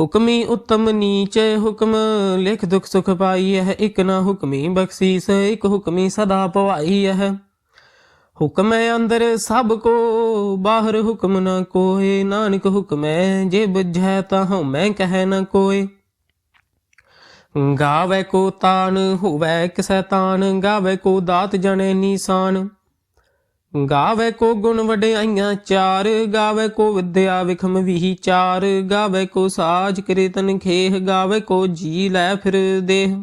ਹੁਕਮੀ ਉਤਮ ਨੀਚ ਹੁਕਮ, ਲਿਖ ਦੁਖ ਸੁਖ ਪਾਈ ਹੈ ਇੱਕ ਨਾ ਹੁਕਮੀ ਬਖਸ਼ੀਸ, ਇਕ ਹੁਕਮੀ ਸਦਾ ਪਵਾਈ ਹੈ ਹੁਕਮ ਹੈ ਅੰਦਰ ਸਭ ਕੋ, ਬਾਹਰ ਹੁਕਮ ਨਾ ਕੋਏ, ਨਾਨਕ ਹੁਕਮ ਹੈ ਜੇ ਬੁਝੈ ਤਾਂ ਹਉਮੈ ਕਹਿ ਨਾ ਕੋਏ। ਗਾਵੇ ਕੋ ਤਾਨ, ਹੋਵੇ ਕਿਸੈ ਤਾਨ ਗਾਵੇ ਕੋ ਦਾਤ ਜਣੇ ਨੀਸਾਨ। ਗਾਵੇ ਕੋ ਗੁਣ ਵਡਿਆਈਆਂ ਚਾਰ, ਗਾਵੇ ਕੋ ਵਿਦਿਆ ਵਿਖਮ ਵੀ ਚਾਰ, ਗਾਵੇ ਕੋ ਸਾਜ ਕੀਰਤਨ ਖੇਹ, ਗਾਵੇ ਕੋ ਜੀ ਲੈ ਫਿਰ ਦੇਹ।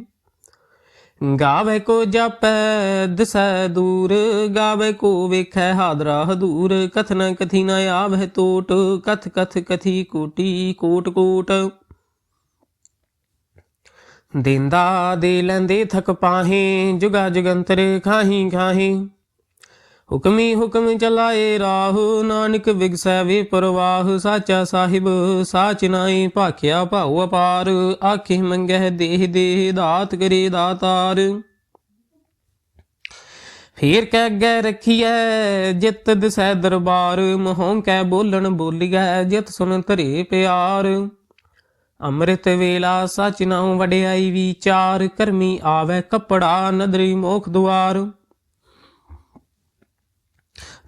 ਗਾਵੇ ਕੋ ਜਾਪੈ ਦਿਸੈ ਦੂਰ, ਗਾਵੇ ਕੋ ਵੇਖੈ ਹਾਦਰਾ ਹਦੂਰ, ਕਥਨ ਕਥੀ ਨ ਆਵਹਿ ਟੋਟ ਕਥ ਕਥ ਕਥੀ ਕੋਟੀ ਕੋਟ ਕੋਟ। ਦਿੰਦਾ ਦੇ ਲੈਂਦੇ ਥਕ ਪਾਹੇ, ਜੁਗਾ ਜੁਗੰਤਰ ਖਾਹੀ ਖਾਹੀ। ਹੁਕਮੀ ਹੁਕਮ ਚਲਾਏ ਰਾਹੁ, ਨਾਨਕ ਵਿਗਸੈ ਵੇ ਪਰਵਾਹ, ਸਾਚਾ ਸਾਹਿਬ ਸਾਚ ਨਾਈ ਭਾਖਿਆ ਭਾਉ ਅਪਾਰ, ਆਖੇ ਮੰਗਹਿ ਦੇਹ ਦੇਹ ਦਾਤ ਕਰੇ ਦਾਤਾਰ। ਫੇਰ ਕਹਿ ਗੈ ਰਖੀਐ, ਜਿਤ ਦਿਸੈ ਦਰਬਾਰ, ਮੋਹੋਂ ਕੈ ਬੋਲਣ ਬੋਲੀਐ, ਜਿਤ ਸੁਣ ਧਰੇ ਪਿਆਰ। ਅੰਮ੍ਰਿਤ ਵੇਲਾ ਸਚ ਨਾਉ ਵਡਿਆਈ ਵਿਚਾਰ, ਕਰਮੀ ਆਵੇ ਕਪੜਾ ਨਦਰੀ ਮੋਖ ਦੁਆਰ।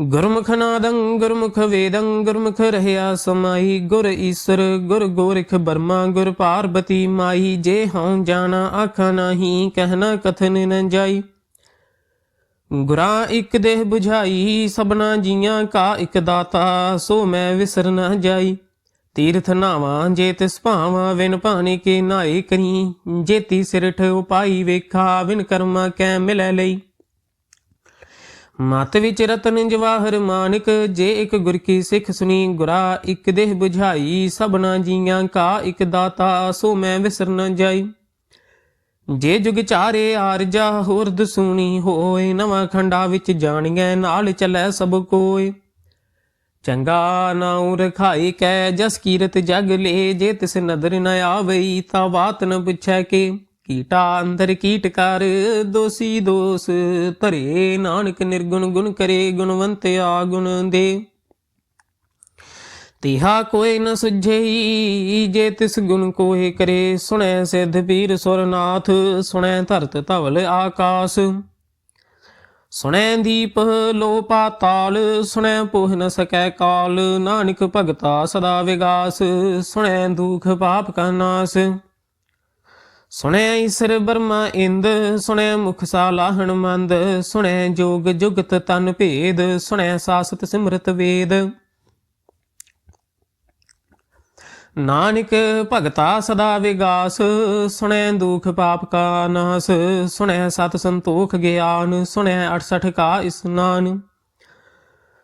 ਗੁਰਮੁਖ ਨਾਦੰ, ਗੁਰਮੁਖ ਵੇਦੰ, ਗੁਰਮੁਖ ਰਹਿਆ ਸਮਾਈ ਗੁਰ ਈਸਰ, ਗੁਰ ਗੋਰਖ ਬਰਮਾ, ਗੁਰ ਪਾਰਬਤੀ ਮਾਈ ਜੇ ਹਉ ਜਾਣਾ ਆਖਾ ਨਹੀਂ ਕਹਿਣਾ ਕਥਨ ਨ ਜਾਈ। ਗੁਰਾਂ ਇੱਕ ਦੇਹ 부ਝਾਈ ਸਭਨਾ ਜੀਆਂ ਕਾ ਇੱਕ ਦਾਤਾ, ਸੋ ਮੈਂ ਵਿਸਰ ਨਾ ਜਾਈ। ਤੀਰਥ ਨਾਵਾਂ, ਜੇ ਤਿਸ ਭਾਵਾਂ, ਵਿਨ ਭਾਣੇ ਕੇ ਨਾਏ ਕਰੀ। ਜੇਤੀ ਸਿਰਠ ਉਪਾਈ ਵੇਖਾ, ਵਿਨ ਕਰਮਾ ਕੈ ਮਿਲੈ ਲਈ। ਮਤ ਵਿੱਚ ਰਤਨ ਜਵਾਹਰ ਮਾਨਕ, ਜੇ ਇੱਕ ਗੁਰ ਕੀ ਸਿੱਖ ਸੁਣੀ ਗੁਰਾ, ਇੱਕ ਦੇਹ 부ਝਾਈ ਸਭਨਾ ਜੀਆਂ ਕਾ ਇੱਕ ਦਾਤਾ, ਸੋ ਮੈਂ ਵਿਸਰ ਨ ਜਾਈ। ਜੇ ਜੁਗ ਚਾਰੇ ਆਰਜਾ, ਹੋਰ ਦਸੂਣੀ ਹੋਏ, ਨਵਾਂ ਖੰਡਾ ਵਿੱਚ ਜਾਣੀਐ, ਨਾਲ ਚੱਲੈ ਸਭ ਕੋਏ। ਚੰਗਾ ਨਾਉ ਰਖਾਈ ਕੈ, ਜਸ ਕੀਰਤ ਜਗ ਲੇ, ਜੇ ਤਿਸ ਨਦਰ ਨ ਆਵਈ, ਤਾ ਬਾਤ ਨ ਪੁੱਛੈ ਕੇ। ਕੀਟਾ ਅੰਦਰ ਕੀਟ ਕਰ, ਦੋਸੀ ਦੋਸ ਧਰੇ ਨਾਨਕ ਨਿਰਗੁਣ ਗੁਣ ਕਰੇ, ਗੁਣਵੰਤ ਆ ਗੁਣ ਦੇ। ਤਿਹਾ ਕੋਈ ਨ ਸੁਝਈ, ਜੇ ਤਿਸ ਗੁਣ ਕੋਏ ਕਰੇ, ਸੁਣੈ ਸਿਧ ਪੀਰ ਸੁਰਨਾਥ, ਸੁਣੈ ਧਰਤ ਧਵਲ ਆਕਾਸ। ਸੁਣੈ ਦੀਪ ਲੋ ਪਾਤਾਲ ਸੁਣੈ ਪੋਹ ਨ ਸਕੈ ਕਾਲ, ਨਾਨਕ ਭਗਤਾ ਸਦਾ ਵਿਗਾਸ, ਸੁਣੈ ਦੁਖ ਪਾਪ ਕਾ ਨਾਸ। ਸੁਣਿਆ ਈਸਰ ਬਰਮਾ ਇੰਦ, ਸੁਣਿਆ ਮੁਖ ਸਾਲਾਹਣ ਮੰਦ ਸੁਣਿਆ ਜੋਗ ਜੁਗਤ ਤਨ ਭੇਦ, ਸੁਣਿਆ ਸਾਸਤ ਸਿਮਰਤ ਵੇਦ। ਨਾਨਕ ਭਗਤਾ ਸਦਾ ਵਿਗਾਸ ਸੁਣੈ ਦੁਖ ਪਾਪ ਕਾ ਨਾਸ, ਸੁਣਿਆ ਸਤ ਸੰਤੋਖ ਗਿਆਨ, ਸੁਣਿਆ 68 ਕਾ ਇਸਨਾਨ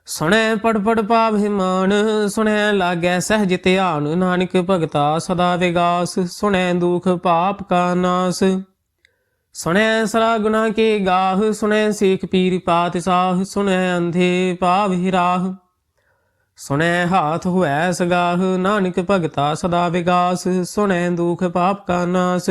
ਸੁਣੈ ਪੜ ਪੜ ਪਾਵੇ ਮਾਨ ਸੁਣੈ ਲਾਗੈ ਸਹਿਜ ਧਿਆਨ, ਨਾਨਕ ਭਗਤਾ ਸਦਾ ਵਿਗਾਸ ਸੁਣੈ ਦੁਖ ਪਾਪ ਕਾ ਨਾਸ। ਸੁਣੈ ਸਰਾ ਗੁਨਾ ਕੇ ਗਾਹ, ਸੁਣੈ ਸੇਖ ਪੀਰ ਪਾਤ ਸਾਹ, ਸੁਣੈ ਅੰਧੇ ਪਾਵਹਿ ਰਾਹ। ਸੁਣੈ ਹਾਥ ਹੋਐ ਸਗਾਹ, ਨਾਨਕ ਭਗਤਾ ਸਦਾ ਵਿਗਾਸ, ਸੁਣੈ ਦੁਖ ਪਾਪ ਕਾ ਨਾਸ।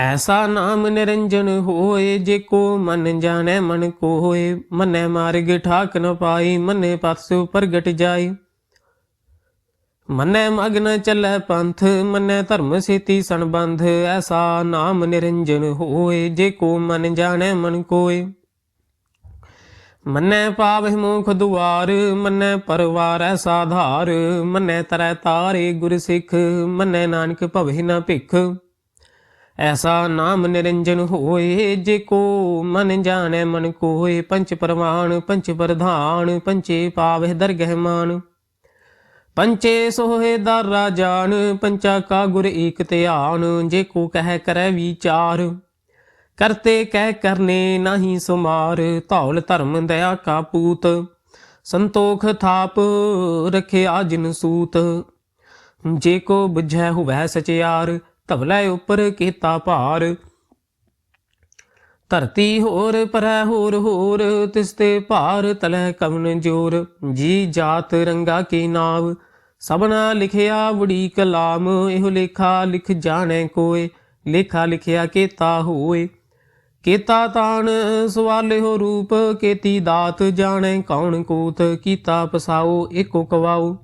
ਐਸਾ ਨਾਮ ਨਿਰੰਜਨ ਹੋਏ ਜੇ ਕੋ ਮਨ ਜਾਣੈ ਮਨ ਕੋ ਹੋਏ ਮੰਨੈ ਮਾਰਗ ਠਾਕ ਨ ਪਾਈ, ਮੰਨੈ ਪਥ ਪ੍ਰਗਟ ਜਾਈ। ਮੰਨੈ ਮਗਨ ਚੱਲੈ ਪੰਥ, ਮੰਨੈ ਧਰਮ ਸੇਤੀ ਸੰਬੰਧ। ਐਸਾ ਨਾਮ ਨਿਰੰਜਨ ਹੋਏ ਜੇ ਕੋ ਮਨ ਜਾਣੈ ਮਨ ਕੋਏ। ਮੰਨੈ ਪਾਵਹਿ ਮੋਖ ਦੁਆਰ, ਮੰਨੈ ਪਰਵਾਰੈ ਸਾਧਾਰ ਮੰਨੈ ਤਰੈ ਤਾਰੇ ਗੁਰ ਸਿੱਖ, ਮੰਨੈ ਨਾਨਕ ਭਵਹਿ ਨ ਭਿਖ। ਐਸਾ ਨਾਮ ਨਿਰੰਜਨ ਹੋਏ, ਜੇ ਕੋ ਮਨ ਜਾਣੈ ਮਨ ਕੋਏ, ਪੰਚ ਪਰਮਾਨ ਪੰਚ ਪ੍ਰਧਾਨ ਪੰਚੇ ਪਾਵਹਿ ਦਰਗਹਿ ਮਾਨ ਪੰਚੇ ਸੋਹੇ ਦਾਰਾ ਜਾਨ ਪੰਚਾ ਕਾ ਗੁਰ ਏਕ ਧਿਆਨ, ਜੇ ਕੋ ਕਹਿ ਕਰੈ ਵਿਚਾਰ। ਕਰਤੇ ਕਹਿ ਕਰਨੇ ਨਹੀਂ ਸੁਮਾਰ, ਧੌਲ ਧਰਮ ਦਇਆ ਕਾ ਪੂਤ। ਸੰਤੋਖ ਥਾਪ ਰਖਿਆ ਜਿਨ ਸੂਤ, ਜੇ ਕੋ ਬੁਝੈ ਹੁਵੈ ਸਚਿਆਰ ਧਵਲੇ ਉਪਰ ਕੀਤਾ ਭਾਰ। ਧਰਤੀ ਹੋਰ ਪਰੈ ਹੋਰ ਹੋਰ ਤਿਸਤੇ ਭਾਰ ਤਲੈ ਕਵਨ ਜੋਰ। ਜੀ ਜਾਤ ਰੰਗਾ ਕੀ ਨਾਵ, ਸਭਨਾ ਲਿਖਿਆ ਬੜੀ ਕਲਾਮ। ਇਹੋ ਲੇਖਾ ਲਿਖ ਜਾਣੈ ਕੋਏ, ਲੇਖਾ ਲਿਖਿਆ ਕੀਤਾ ਹੋਏ। ਕੀਤਾ ਤਾਣ ਸਵਾਲਿਓ ਰੂਪ, ਕੀਤੀ ਦਾਤ ਜਾਣੈ ਕੌਣ ਕੋਤ। ਕੀਤਾ ਪਸਾਓ, ਏਕੋ ਕਵਾਓ।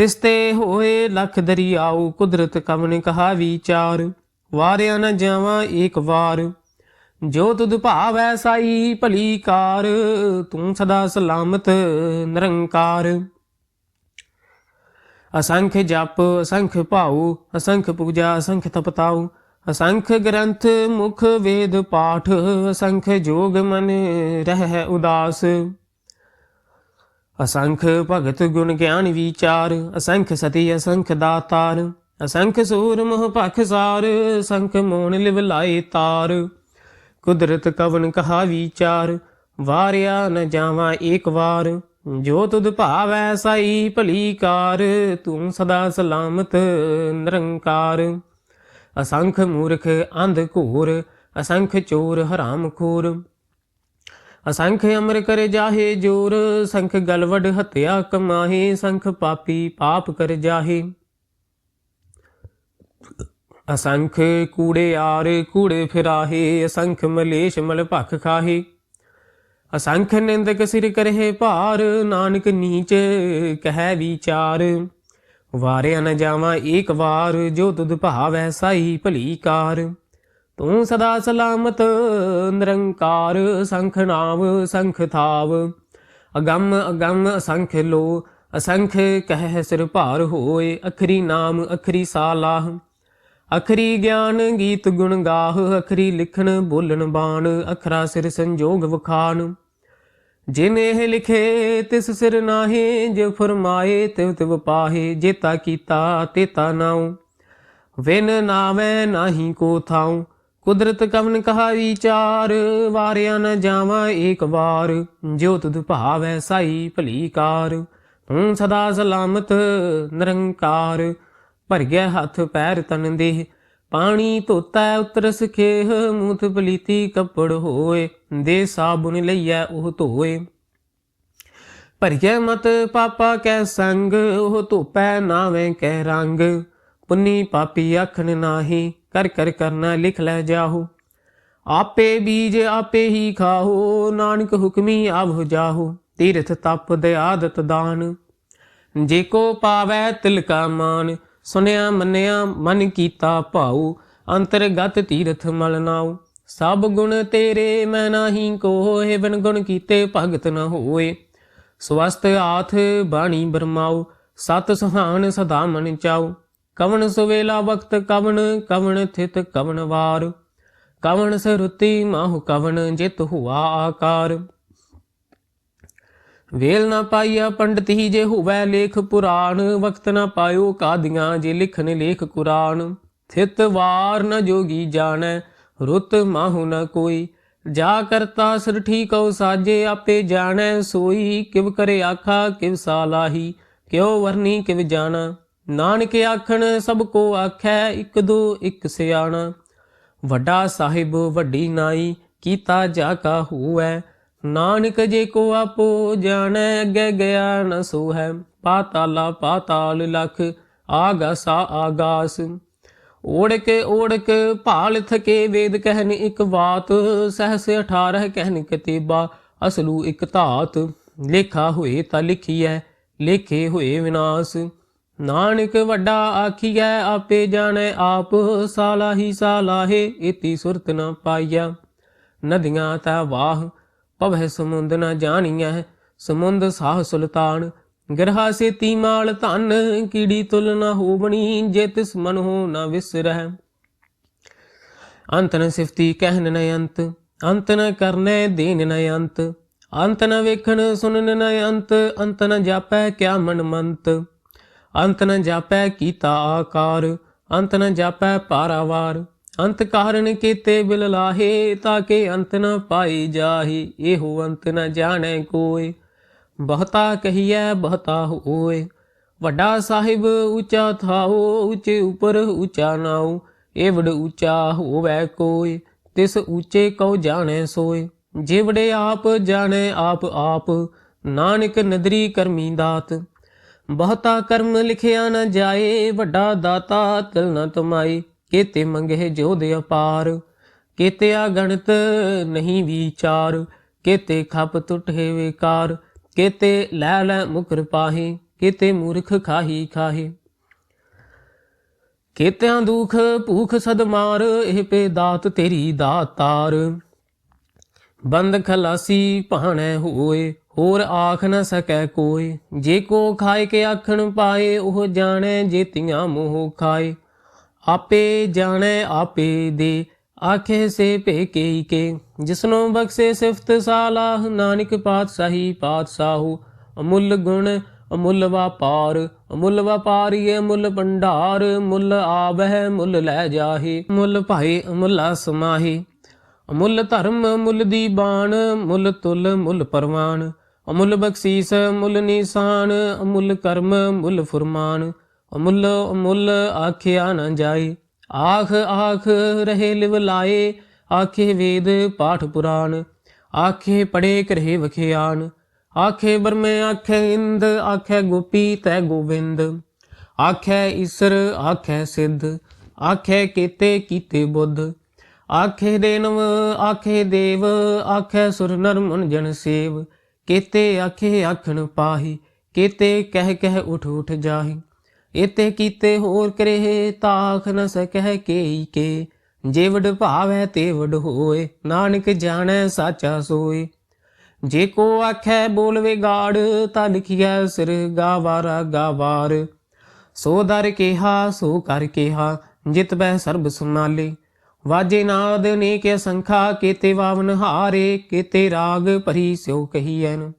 ਕਵਾਉ ਤਿਸਤੇ ਹੋਏ ਲਖ ਦਰਿਆਉ ਕੁਦਰਤ ਕਮਨ ਕਹਾ ਵਿਚਾਰ ਵਾਰਿਆ ਨ ਜਾਵਾਂ ਏਕ ਵਾਰ। ਜੋ ਤੁਧ ਭਾਵੈ ਸਾਈ ਭਲੀ ਕਾਰ, ਤੂੰ ਸਦਾ ਸਲਾਮਤ ਨਿਰੰਕਾਰ। ਅਸੰਖ ਜਪ, ਅਸੰਖ ਭਾਉ, ਅਸੰਖ ਪੂਜਾ, ਅਸੰਖ ਤਪਤਾਉ, ਅਸੰਖ ਗ੍ਰੰਥ, ਮੁਖ ਵੇਦ ਪਾਠ, ਅਸੰਖ ਜੋਗ ਮਨ ਰਹਿ ਉਦਾਸ। ਅਸੰਖ ਭਗਤ ਗੁਣ ਗਿਆਨ ਵਿਚਾਰ, ਅਸੰਖ ਸਤੀ, ਅਸੰਖ ਦਾਤਾਰ, ਅਸੰਖ ਸੂਰ ਮੋਹ ਭਖ ਸਾਰ, ਅਸੰਖ ਮੋਨ ਲਿਵ ਲਾਏ ਤਾਰ। ਕੁਦਰਤ ਕਵਨ ਕਹਾ ਵਿਚਾਰ, ਵਾਰਿਆ ਨ ਜਾਵਾਂ ਏਕ ਵਾਰ। ਜੋ ਤੁਧ ਭਾਵੈ ਸਾਈ ਭਲੀ ਕਾਰ, ਤੂੰ ਸਦਾ ਸਲਾਮਤ ਨਿਰੰਕਾਰ। ਅਸੰਖ ਮੂਰਖ ਅੰਧ ਘੂਰ, ਅਸੰਖ ਚੋਰ ਹਰਾਮ ਖੋਰ। ਅਸੰਖ ਅਮਰ ਕਰ ਜਾਹੇ ਜੋਰ, ਸੰਖ ਗਲਵਡ ਹਤਿਆ ਕਮਾਹੇ, ਸੰਖ ਪਾਪੀ ਪਾਪ ਕਰ ਜਾਹੇ। ਅਸੰਖ ਕੂੜੇ ਆਰ ਕੂੜੇ ਫਿਰਾਹੇ, ਅਸੰਖ ਮਲੇਸ਼ ਮਲ ਭਖ ਖਾਹੇ। ਅਸੰਖ ਨਿੰਦਕ ਸਿਰ ਕਰਹੇ ਭਾਰ, ਨਾਨਕ ਨੀਚ ਕਹਿ ਵਿਚਾਰ। ਵਾਰਿਆ ਨ ਜਾਵਾਂ ਏਕ ਵਾਰ, ਜੋ ਤੁਧ ਭਾਵੈ ਸਾਈ ਭਲੀ ਕਾਰ। ਤੂੰ ਸਦਾ ਸਲਾਮਤ, ਨਿਰੰਕਾਰ ਸੰਖ ਨਾਮ, ਸੰਖ ਥਾਵ। ਅਗੰਮ ਅਗੰਮ ਅਸੰਖ ਲੋ, ਅਸੰਖ ਕਹਿ ਸਿਰ ਭਾਰ ਹੋਏ, ਅਖਰੀ ਨਾਮ, ਅਖਰੀ ਸਾਲਾਹ। ਅਖਰੀ ਗਿਆਨ ਗੀਤ ਗੁਣ ਗਾਹ, ਅਖਰੀ ਲਿਖਣ ਬੋਲਣ ਬਾਣ, ਅਖਰਾ ਸਿਰ ਸੰਜੋਗ ਵਖਾਨ ਜਿਨ ਇਹ ਲਿਖੇ, ਤਿਸ ਸਿਰ ਨਾਹੀ, ਜੋ ਫਰਮਾਏ, ਤਿਵ ਤਿਵ ਪਾਹੇ, ਜੇਤਾ ਕੀਤਾ, ਤੇਤਾ ਨਾਉ। ਵਿਨ ਨਾਵੇਂ ਨਾਹੀ ਕੋ ਥਾਉ। ਕੁਦਰਤ ਕਵਨ ਕਹਾ ਵਿਚਾਰ ਵਾਰਿਆ ਨ ਜਾਵਾਂ ਏਕ ਵਾਰ। ਜੋ ਤੁਧ ਭਾਵੈ ਸਾਈ ਭਲੀ ਕਾਰ ਤੂੰ ਸਦਾ ਸਲਾਮਤ ਨਿਰੰਕਾਰ। ਭਰ ਗਿਆ ਹੱਥ ਪੈਰ ਤਨ ਦੇਹ, ਪਾਣੀ ਧੋਤਾ ਉਤਰਸ ਖੇਹ ਮੂਤ ਪਲੀਤੀ ਕੱਪੜ ਹੋਏ, ਦੇ ਸਾਬੁਨ ਲਈਐ ਉਹ ਧੋਏ। ਭਰਿਐ ਮਤ ਪਾਪਾ ਕੈ ਸੰਗ, ਉਹ ਧੋਪੈ ਨਾਵੇਂ ਕੈ ਰੰਗ। ਪੁੰਨੀ ਪਾਪੀ ਆਖਣ ਨਾਹੀ ਕਰ ਕਰ ਕਰਨਾ ਲਿਖ ਲੈ ਜਾਹੂ। ਆਪੇ ਬੀਜ ਆਪੇ ਹੀ ਖਾਹੋ, ਨਾਨਕ ਹੁਕਮੀ ਆਵ ਜਾਹੂ, ਤੀਰਥ ਤਪ ਦੇ ਆਦਤ ਦਾਨ। ਜੇ ਕੋ ਪਾਵੈ ਤਿਲ ਕਾ ਮਾਨ, ਸੁਨਿਆ ਮੰਨਿਆ ਮਨ ਕੀਤਾ ਭਾਉ, ਅੰਤਰਗਤ ਤੀਰਥ ਮਲ ਨਾਉ। ਸਭ ਗੁਣ ਤੇਰੇ ਮੈਂ ਨਾਹੀ ਕੋਏ ਬਿਨ ਗੁਣ ਕੀਤੇ ਭਗਤ ਨ ਹੋਏ। ਸਵਸਤ ਆਥ ਬਾਣੀ ਬਰਮਾਉ, ਸਤ ਸੁਹਾਨ ਸਦਾ ਮਨ ਚਾਉ। ਕਵਣ ਸੁਵੇਲਾ ਵਕਤ ਕਵਣ ਕਵਣ ਥਿਤ ਕਵਣ ਵਾਰ। ਕਵਣ ਸਰੁਤੀ ਮਾਹੁ ਕਵਣ ਜਿਤ ਹੁਆ ਆਕਾਰ। ਵੇਲ ਨਾ ਪਾਈਆ ਪੰਡਤੀ ਜੇ ਹੋਵੈ ਲੇਖ ਪੁਰਾਣ ਵਕਤ ਨਾ ਪਾਇਓ ਕਾਦੀਆਂ ਜੇ ਲਿਖਨ ਲੇਖ ਕੁਰਾਨ। ਥਿਤ ਵਾਰ ਨ ਜੋਗੀ ਜਾਣੈ, ਰੁੱਤ ਮਾਹੁ ਨ ਕੋਈ। ਜਾ ਕਰਤਾ ਸਿਰ ਠੀਕਉ ਸਾਜੇ, ਆਪੇ ਜਾਣੈ ਸੋਈ। ਕਿਵ ਕਰੇ ਆਖਾ, ਕਿਵ ਸਾਲਾਹੀ ਕਿਉ ਵਰਨੀ ਕਿਵ ਜਾਣਾ। ਨਾਨਕ ਆਖਣ ਸਭ ਕੋ ਆਖੈ, ਇੱਕ ਦੋ, ਇੱਕ ਸਿਆਣਾ। ਵੱਡਾ ਸਾਹਿਬ ਵੱਡੀ ਨਾਈ, ਕੀਤਾ ਜਾ ਕਾ ਹੋਐ ਨਾਨਕ ਜੇ ਕੋ ਆਪੋ ਜਾਣੈ, ਅੱਗੇ ਗਿਆ ਨ ਸੋ ਹੈ ਪਾਤਾਲਾ ਪਾਤਾਲ ਲਖ, ਆਗਾਸਾ ਆਗਾਸ। ਓੜਕ ਓੜਕ ਭਾਲ ਥਕੇ ਵੇਦ ਕਹਿਨ ਇੱਕ ਬਾਤ, ਸਹਸ 18 ਕਹਿਨ ਕਤੀਬਾ, ਅਸਲੂ ਇਕ ਧਾਤ। ਲੇਖਾ ਹੋਏ ਤਾਂ ਲਿਖੀਐ, ਲੇਖੇ ਹੋਏ ਵਿਨਾਸ਼। ਨਾਨਕ ਵੱਡਾ ਆਖੀਐ, ਆਪੇ ਜਾਣੈ ਆਪ ਸਾਲਾ ਹੀ ਸਾਲਾਹੇ ਇਤੀ ਸੁਰਤ ਨ ਪਾਈਆ ਨਦੀਆਂ ਤਾ ਵਾਹ, ਪਵਹਿ ਸਮੁੰਦ ਨ ਜਾਣੀਐ, ਸਮੁੰਦ ਸਾਹ ਸੁਲਤਾਨ। ਗਰਹਾ ਸੇ ਤੀਮਾਲ ਧਨ, ਕੀੜੀ ਤੁਲ ਨ ਹੋਵਣੀ ਜੇ ਤਿਸ ਮਨ ਹੋ ਨ ਵਿਸਰਹਿ ਅੰਤ ਨ ਸਿਫਤੀ ਕਹਿਨ ਨ ਅੰਤ ਅੰਤ ਨ ਕਰਨੇ ਦੇਨ ਨ ਅੰਤ। ਅੰਤ ਨ ਵੇਖਣ ਸੁਨਨ ਨ ਅੰਤ ਅੰਤ ਨ ਜਾਪੈ ਕਿਆ ਮਨ ਮੰਤ ਅੰਤ ਨ ਜਾਪੈ ਕੀਤਾ ਆਕਾਰ, ਅੰਤ ਨ ਜਾਪੈ ਪਾਰਾਵਾਰ। ਅੰਤ ਕਾਰਨ ਕੀਤੇ ਬਿਲ ਲਾਹੇ ਤਾਕੇ ਅੰਤ ਨ ਪਾਈ ਜਾਹੀ, ਇਹੋ ਅੰਤ ਨ ਜਾਣੈ ਕੋਇ ਬਹੁਤਾ ਕਹੀਐ, ਬਹੁਤਾ ਹੋਏ। ਵੱਡਾ ਸਾਹਿਬ ਉੱਚਾ ਥਾਓ, ਉੱਚੇ ਉਪਰ ਉੱਚਾ ਨਾਉ, ਏਵੜ ਉੱਚਾ ਹੋਵੇ ਕੋਈ ਤਿਸ ਉੱਚੇ ਕਉ ਜਾਣੈ ਸੋਏ। ਜਿਵੜੇ ਆਪ ਜਾਣੈ, ਆਪ ਆਪ। ਨਾਨਕ ਨਦਰੀ ਕਰਮੀ ਦਾਤ। ਬਹੁਤਾ ਕਰਮ ਲਿਖਿਆ ਨਾ ਜਾਏ, ਵੱਡਾ ਦਾਤਾ ਤਿਲ ਨ ਤੁਮਾਈ ਕੀਤੇ ਮੰਗੇ ਜੋਧ ਅਪਾਰ ਕੀਤੇ ਗਣਤ ਨਹੀਂ ਵਿਚਾਰ। ਕੀਤੇ ਖਪ ਟੁੱਟੇ ਵਿਕਾਰ, ਕੀਤੇ ਲੈ ਲੈ ਮੁਕਰ ਪਾਹੀ, ਕੀਤੇ ਮੂਰਖ ਖਾਹੀ ਖਾਹੀ। ਕੀਤਿਆਂ ਦੁਖ ਭੂਖ ਸਦਮਾਰ ਇਹ ਪੇ ਦਾਤ ਤੇਰੀ ਦਾਤਾਰ। ਬੰਦ ਖਲਾਸੀ ਭਾਣੈ ਹੋਏ ਹੋਰ ਆਖ ਨ ਸਕੈ ਕੋਈ। ਜੇ ਕੋ ਖਾਏ ਕੇ ਆਖਣ ਪਾਏ, ਉਹ ਜਾਣੈ ਜੇਤੀਆਂ ਮੋਹ ਖਾਏ। ਆਪੇ ਜਾਣੈ, ਆਪੇ ਦੇ, ਆਖੇ ਸੇ ਭੇ ਕੇ ਕੇ। ਜਿਸਨੂੰ ਬਖਸ਼ੇ ਸਿਫਤ ਸਾਲਾਹ, ਨਾਨਕ ਪਾਤਸ਼ਾਹੀ ਪਾਤਸ਼ਾਹੂ। ਅਮੁੱਲ ਗੁਣ, ਅਮੁੱਲ ਵਪਾਰ, ਅਮੁੱਲ ਵਪਾਰੀ ਮੁੱਲ ਭੰਡਾਰ। ਮੁੱਲ ਆਵਹਿ, ਮੁੱਲ ਲੈ ਜਾਹੀ, ਮੁੱਲ ਭਾਈ ਅਮੁੱਲਾ ਸਮਾਹੀ। ਅਮੁੱਲ ਧਰਮ, ਮੁੱਲ ਦੀ ਬਾਣ, ਮੁੱਲ ਤੁਲ, ਮੁੱਲ ਪਰਵਾਨ ਅਮੁੱਲ ਬਖਸ਼ੀਸ ਮੁੱਲ ਨਿਸ਼ਾਨ, ਅਮੁੱਲ ਕਰਮ ਮੁੱਲ ਫੁਰਮਾਨ। ਅਮੁੱਲ ਅਮੁੱਲ ਆਖਿਆ ਨਾ ਜਾਏ। ਆਖ ਆਖ ਰਹੇ ਲਿਵ ਲਾਏ, ਆਖੇ ਵੇਦ ਪਾਠ ਪੁਰਾਣ। ਆਖੇ ਪੜੇ ਕਰਹਿ ਵਖਿਆਨ। ਆਖੇ ਬਰਮੇ, ਆਖੇ ਇੰਦ, ਆਖੇ ਗੋਪੀ ਤੈ ਗੋਵਿੰਦ। ਆਖੇ ਈਸਰ, ਆਖੇ ਸਿੱਧ। ਆਖੇ ਕੀਤੇ ਕੀਤੇ ਬੁੱਧ। ਆਖੇ ਦੇਨਵ ਆਖੇ ਦੇਵ। ਆਖੇ ਸੁਰ ਨਰ ਮਨ ਜਨ ਸੇਵ। ਕੇਤੇ ਆਖੇ ਆਖਣ ਪਾਹੀ ਕੇਤੇ ਕਹਿ ਕਹਿ ਉਠ ਉਠ ਜਾਹੀ ਇਤੇ ਕੀਤੇ ਹੋਰ ਕਰੇ ਤਾਖ ਨ ਸਕਹਿ ਕੇਈ ਕੇ ਜੇ ਵਡ ਭਾਵੈ ਤੇ ਹੋਏ ਨਾਨਕ ਜਾਣੈ ਸਾਚਾ ਸੋਏ ਜੇ ਕੋ ਆਖੈ ਬੋਲਵੇ ਗਾੜ ਤਾ ਲਿਖਿਆ ਸਿਰ ਗਾਵਾਰਾ ਗਾਵਾਰ ਸੋ ਦਰ ਕਿਹਾ ਸੋ ਕਰ ਕਿਹਾ ਜਿਤ ਬਹਿ ਸਰਬ ਸੁਨਾਲੇ ਵਾਜੇ ਨਾਦ ਨੇ ਕੇ ਸੰਖਾ ਕੀਤੇ ਵਾਵਨ ਹਾਰੇ, ਕੀਤੇ ਰਾਗ ਭਰੀ ਸਿਓ ਕਹੀਐਨ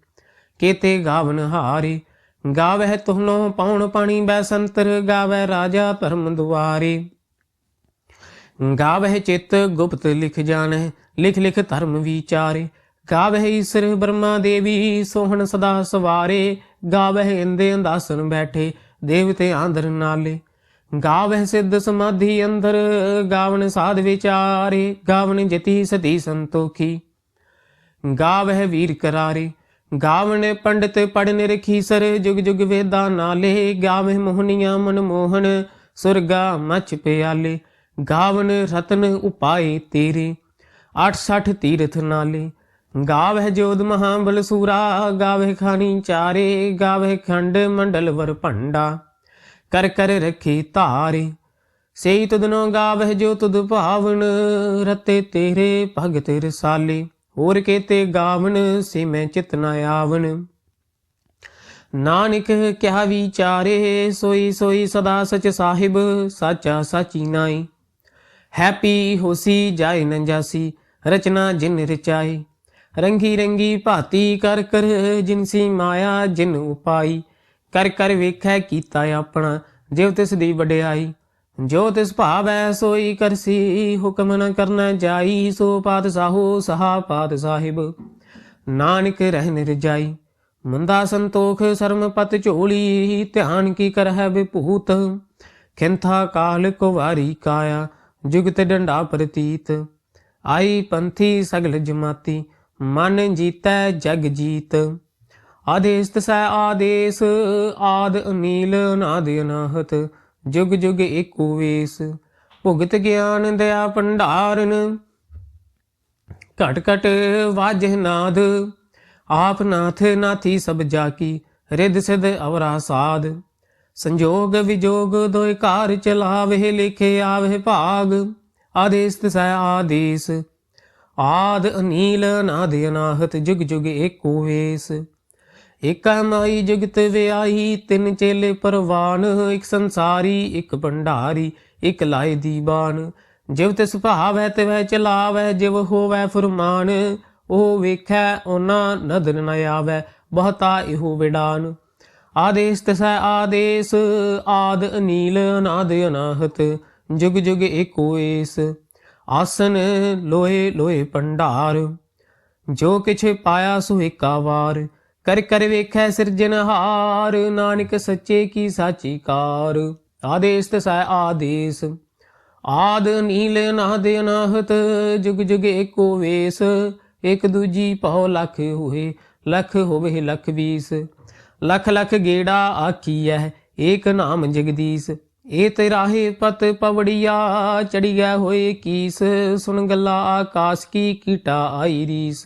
ਕੀਤੇ ਗਾਵਨ ਹਾਰੇ, ਗਾਵਹਿ ਤੁਹਨੋ ਪੌਣ ਪਾਣੀ ਬੈ ਸੰਤਰ ਗਾਵਹਿ ਰਾਜਾ ਪਰਮ ਦੁਆਰੇ। ਗਾਵਹਿ ਚਿਤ ਗੁਪਤ ਲਿਖ ਜਾਣੈ ਲਿਖ ਲਿਖ ਧਰਮ ਵਿਚਾਰੇ। ਗਾਵਹਿ ਈਸਰ ਬ੍ਰਹਮਾ ਦੇਵੀ, ਸੋਹਣ ਸਦਾ ਸਵਾਰੇ। ਗਾਵਹਿ ਇੰਦੇ ਅੰਦਾਸਨ ਬੈਠੇ, ਦੇਵਤੇ ਆਂਦਰ ਨਾਲੇ। ਗਾਵਹਿ ਸਿੱਧ ਸਮਾਧੀ ਅੰਦਰ ਗਾਵਨ ਸਾਧ ਵਿਚਾਰੇ ਗਾਵਨ ਜਤੀ ਸਤੀ ਸੰਤੋਖੀ। ਗਾਵਹਿ ਵੀਰ ਕਰਾਰੇ ਗਾਵਨ ਪੰਡਤ ਪੜਨ ਰਖੀ ਸਰ, ਜੁਗ ਜੁਗ ਵੇਦਾ ਨਾਲੇ, ਗਾਵਹਿ ਮੋਹਨੀਆਂ ਮਨ ਮੋਹਨ, ਸੁਰਗਾ ਮਚ ਪਿਆਲੇ। ਗਾਵਨ ਰਤਨ ਉਪਾਏ ਤੇਰੇ 68 ਤੀਰਥ ਨਾਲੇ। ਗਾਵਹਿ ਜੋਦ ਮਹਾਬਲ ਸੂਰਾ, ਗਾਵਹਿ ਖਾਨੀ ਚਾਰੇ, ਗਾਵਹਿ ਖੰਡ ਮੰਡਲ ਵਰ ਭੰਡਾ। ਕਰ ਕਰ ਰਖੀ ਧਾਰੇ। ਸੇਈ ਤੁਧਨੋ ਗਾਵਹਿ ਜੋ ਤੁਧ ਭਾਵਨ, ਰਤੇ ਤੇਰੇ ਭਗਤ ਰਸਾਲੇ। ਹੋਰ ਕੇਤੇ ਗਾਵਨ, ਸੇ ਮੈਂ ਚਿਤ ਨ ਆਵਨ। ਨਾਨਕ ਕਿਹਾ ਵਿਚਾਰੇ, ਸੋਈ ਸੋਈ ਸਦਾ ਸਚ ਸਾਹਿਬ, ਸਾਚਾ ਸਾਚੀ ਨਾਈ। ਹੈਪੀ ਹੋਸੀ ਜਾਏ ਨ ਜਾਸੀ, ਰਚਨਾ ਜਿਨ ਰਚਾਈ। ਰੰਗੀ ਰੰਗੀ ਭਾਤੀ ਕਰ ਕਰ ਜਿਨਸੀ ਮਾਇਆ ਜਿਨ ਉਪਾਈ। ਕਰ ਕਰ ਵੇਖੈ ਕੀਤਾ ਆਪਣਾ ਜਿਵ ਤਿਸ ਦੀ ਵਡਿਆਈ। ਜੋ ਤਿਸ ਭਾਵੈ ਸੋਈ ਕਰਸੀ, ਹੁਕਮ ਨ ਕਰਨਾ ਜਾਈ, ਸੋ ਪਾਤ ਸਾਹੋ ਸਹਾ ਪਾਤ ਸਾਹਿਬ ਨਾਨਕ ਰਹਿ ਨਿਰਜਾਈ, ਮੰਦਾ ਸੰਤੋਖ ਸਰਮ ਪਤ ਝੋਲੀ, ਧਿਆਨ ਕੀ ਕਰਹਿ ਵਿਭੂਤ। ਖਿੰਥਾ ਕਾਲ ਕੁਵਾਰੀ ਕਾਇਆ, ਜੁਗਤ ਡੰਡਾ ਪ੍ਰਤੀਤ। ਆਈ ਪੰਥੀ ਸਗਲ ਜਮਾਤੀ, ਮਨ ਜੀਤੈ ਜਗ ਜੀਤ। ਆਦੇਸ ਤਸੈ ਆਦੇਸ, ਆਦ ਅਨੀਲ ਨਾਦ ਅਨਾਹਤ, ਜੁਗ ਜੁਗ ਏਕੋ ਵੇਸ। ਭੁਗਤ ਗਿਆਨ ਦਇਆ ਭੰਡਾਰਨ, ਘਟ ਘਟ ਵਾਜਹ ਨਾਦ। ਆਪ ਨਾਥ ਨਾਥੀ ਸਭ ਜਾ ਕੀ ਸਿਧ ਅਵਰਾ ਸਾਧ ਸੰਜੋਗ ਵਿਜੋਗ ਦੋਇ ਕਾਰ ਚਲਾਵੇ ਲਿਖੇ ਆਵੇ ਭਾਗ। ਆਦੇਸ ਤਸੈ ਆਦੇਸ, ਆਦ ਅਨੀਲ ਨਾਦ ਅਨਾਹਤ, ਜੁਗ ਜੁਗ ਏਕੋ ਵੇਸ। ਏਕਾ ਮਾਈ ਜੁਗਤ ਵਿਆਹੀ, ਤਿੰਨ ਚੇਲੇ ਪਰਵਾਨ, ਇੱਕ ਸੰਸਾਰੀ, ਇੱਕ ਭੰਡਾਰੀ, ਇੱਕ ਲਾਏ ਦੀਵਾਨ ਜਿਵ ਤਿਸ ਭਾਵੈ, ਤਿਵੈ ਚਲਾਵੈ, ਜਿਵ ਹੋਵੈ ਫਰਮਾਨ। ਉਹ ਵੇਖੈ, ਉਹਨਾਂ ਨਦਰ ਨ ਆਵੈ, ਬਹੁਤਾ ਇਹੋ ਵਿਡਾਨ। ਆਦੇਸ ਤਸੈ ਆਦੇਸ, ਆਦ ਅਨੀਲ, ਅਨਾਦ ਅਨਾਹਤ, ਜੁਗ ਜੁਗ ਏਕੋ ਏਸ। ਆਸਨ ਲੋਏ ਲੋਏ ਭੰਡਾਰ, ਜੋ ਕਿਛ ਪਾਇਆ ਸੋ ਏਕਾ ਵਾਰ। ਕਰ ਕਰ ਵੇਖੈ ਸਿਰਜਨਹਾਰ ਨਾਨਕ ਸੱਚੇ ਕੀ ਸਾਚੀ ਕਾਰ ਆਦੇਸ ਤਸੈ ਆਦੇਸ, ਆਦ ਨੀਲ ਨਾਦ ਅਨਾਹਤ, ਜੁਗ ਜੁਗ ਏਕੋ ਵੇਸ। ਇਕ ਦੂਜੀ ਭਉ ਲਖ ਹੋਏ, ਲਖ ਹੋਵੇ ਲਖ ਵੀਸ। ਲਖ ਲਖ ਗੇੜਾ ਆਖੀਐ, ਏਕ ਨਾਮ ਜਗਦੀਸ਼। ਏ ਤੇਰਾਹੇ ਪਤ ਪਵੜੀਆ, ਚੜੀਐ ਹੋਏ ਕੀਸ। ਸੁਣ ਗੱਲਾ ਆਕਾਸ਼ ਕੀ ਕੀਟਾ ਆਈ ਰੀਸ।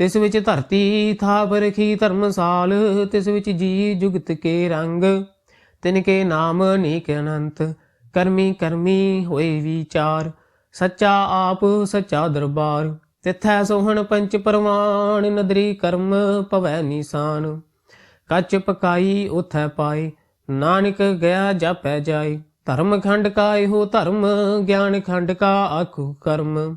ਤਿਸ ਵਿੱਚ ਧਰਤੀ ਥਾਪ ਰਖੀ ਧਰਮਸਾਲ, ਤਿਸ ਵਿੱਚ ਜੀ ਜੁਗਤ ਕੇ ਰੰਗ, ਤਿਨ ਕੇ ਨਾਮ ਅਨੇਕ ਅਨੰਤ, ਕਰਮੀ ਕਰਮੀ ਹੋਏ ਵਿਚਾਰ, ਸੱਚਾ ਆਪ ਸੱਚਾ ਦਰਬਾਰ, ਤਿਥੈ ਸੋਹਣ ਪੰਚ ਪਰਵਾਨ ਨਦਰੀ ਕਰਮ ਭਵੈ ਨਿਸ਼ਾਨ, ਕੱਚ ਪਕਾਈ ਉਥੈ ਪਾਏ, ਨਾਨਕ ਗਿਆ ਜਾਪੈ ਜਾਏ, ਧਰਮ ਖੰਡ ਕਾ ਇਹੋ ਧਰਮ, ਗਿਆਨ ਖੰਡ ਕਾ ਆਖੂ ਕਰਮ।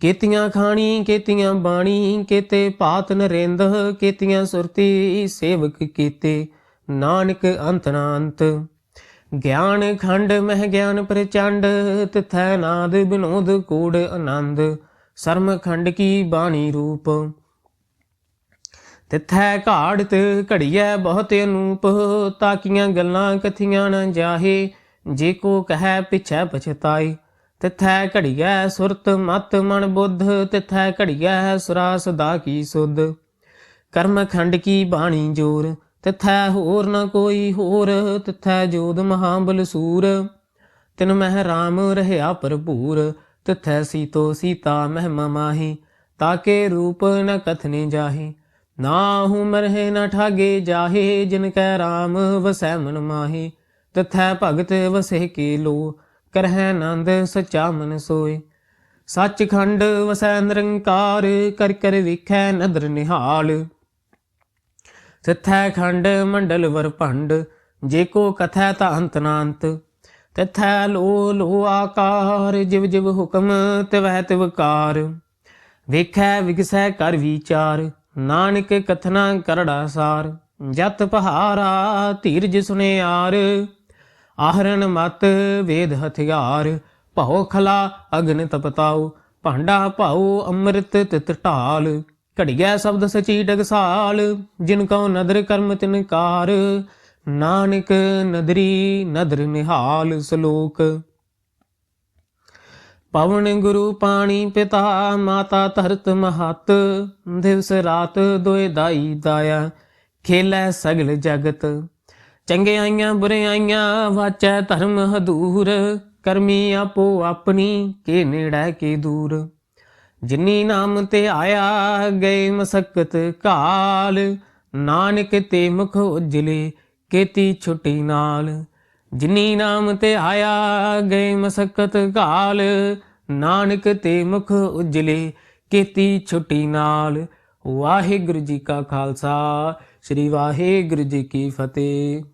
ਕੇਤੀਆਂ ਖਾਣੀ, ਕੇਤੀਆਂ ਬਾਣੀ, ਕੇਤੇ ਪਾਤ ਨਰਿੰਦ, ਕੇਤੀਆਂ ਸੁਰਤੀ ਸੇਵਕ ਕੀਤੇ, ਨਾਨਕ ਅੰਤ ਨਾ ਗਿਆਨ ਖੰਡ ਮਹਿ ਗਿਆਨ ਪ੍ਰਚੰਡ, ਤਿਥੈ ਨਾਦ ਬਿਨੋਦ ਕੂੜ ਆਨੰਦ। ਸਰਮ ਖੰਡ ਕੀ ਬਾਣੀ ਰੂਪ। ਤਿਥੈ ਘਾੜਤ ਘੜੀਐ ਬਹੁਤ ਅਨੂਪ, ਤਾਕੀਆਂ ਗੱਲਾਂ ਕਥੀਆਂ ਨਾ ਜਾਹੇ, ਜੇ ਕੋ ਕਹੈ ਪਿਛੈ ਪਛਤਾਏ। ਤਿਥੈ ਘੜੀਐ ਸੁਰਤ ਮਤ ਮਨ ਬੁੱਧ, ਤਿਥੈ ਘੜੀਐ ਸੁਰਾ ਸਦਾ ਕੀ ਸੁਧ। ਕਰਮ ਖੰਡ ਕੀ ਬਾਣੀ ਜੋਰ, ਤਿਥੈ ਹੋਰ ਨ ਕੋਈ ਹੋਰ, ਤਿਥੈ ਜੋਦ ਮਹਾਬਲ ਸੂਰ। ਤਿਨ ਮਹਿ ਰਾਮ ਰਹਿਆ ਭਰਪੂਰ, ਤਿਥੈ ਸੀਤੋ ਸੀਤਾ ਮਹਿਮਾ ਮਾਹੀ, ਤਾਕੇ ਰੂਪ ਨ ਕਥਨੇ ਜਾਹੇ। ਨਾਹੂ ਮਰਹਿ ਨ ਠਾਗੇ ਜਾਹੇ, ਜਿਨ ਕੈ ਰਾਮ ਵਸੈ ਮਨ ਮਾਹੀ। ਤਥੈ ਭਗਤ ਵਸੇ ਕੇ ਲੋ ਕਰਹਿ ਨੰਦ ਸਚਾ ਮਨ ਸੋਏ। ਸੱਚਖੰਡ ਵਸੈ ਨਿਰੰਕਾਰ, ਕਰ ਕਰ ਵੇਖੈ ਨਦਰ ਨਿਹਾਲ। ਤਿਥੈ ਖੰਡ ਮੰਡਲ ਵਰ ਭੰਡ, ਜੇ ਕੋ ਕਥੈ ਤਾ ਅੰਤ ਨਾ ਤਿਥੈ ਲੋ ਲੋ ਆਕਾਰ, ਜਿਵ ਜਿਵ ਹੁਕਮ ਤਿਵੈ ਤਿਵਕਾਰ ਵੇਖੈ ਵਿਗਸੈ ਕਰ ਵਿਚਾਰ, ਨਾਨਕ ਕਥਨਾ ਕਰੜਾ ਸਾਰ। ਜਤ ਪਹਾਰਾ ਧੀਰਜ ਸੁਨਿਆਰ। ਆਹਰਨ ਮਤ ਵੇਦ ਹਥਿਆਰ, ਭਉ ਖਲਾ ਅਗਨ ਤਪਤਾਉ ਭਾਂਡਾ ਭਾਉ ਅੰਮ੍ਰਿਤ ਤਿਤ ਢਾਲ, ਘੜੀਐ ਸ਼ਬਦ ਸਚੀ ਡਗਸਾਲ ਜਿਨ ਕਉ ਨਦਰ ਕਰਮ ਤਿਨ ਕਾਰ, ਨਾਨਕ ਨਦਰੀ ਨਦਰ ਨਿਹਾਲ ਸ਼ਲੋਕ। ਪਵਨ ਗੁਰੂ ਪਾਣੀ ਪਿਤਾ, ਮਾਤਾ ਧਰਤ ਮਹਤ, ਦਿਵਸ ਰਾਤ ਦੋਇ ਦਾਈ ਦਾਇਆ, ਖੇਲੈ ਸਗਲ ਜਗਤ। ਚੰਗਿਆਈਆਂ ਬੁਰਿਆਈਆਂ ਵਾਚੈ ਧਰਮ ਹਦੂਰ। ਕਰਮੀ ਆਪੋ ਆਪਣੀ, ਕੇ ਨੇੜੈ ਕੇ ਦੂਰ। ਜਿਨੀ ਨਾਮ ਤੇ ਆਇਆ ਗਏ ਮਸਕਤ ਕਾਲ, ਨਾਨਕ ਤੇ ਮੁਖ ਉਜਲੇ, ਕੀਤੀ ਛੁੱਟੀ ਨਾਲ। ਜਿਨੀ ਨਾਮ ਤੇ ਆਇਆ ਗਏ ਮਸਕਤ ਕਾਲ, ਨਾਨਕ ਤੇ ਮੁਖ ਉਜਲੇ, ਕੀਤੀ ਛੁੱਟੀ ਨਾਲ। ਵਾਹਿਗੁਰੂ ਜੀ ਕਾ ਖਾਲਸਾ, ਸ੍ਰੀ ਵਾਹਿਗੁਰੂ ਜੀ ਕੀ ਫਤਿਹ।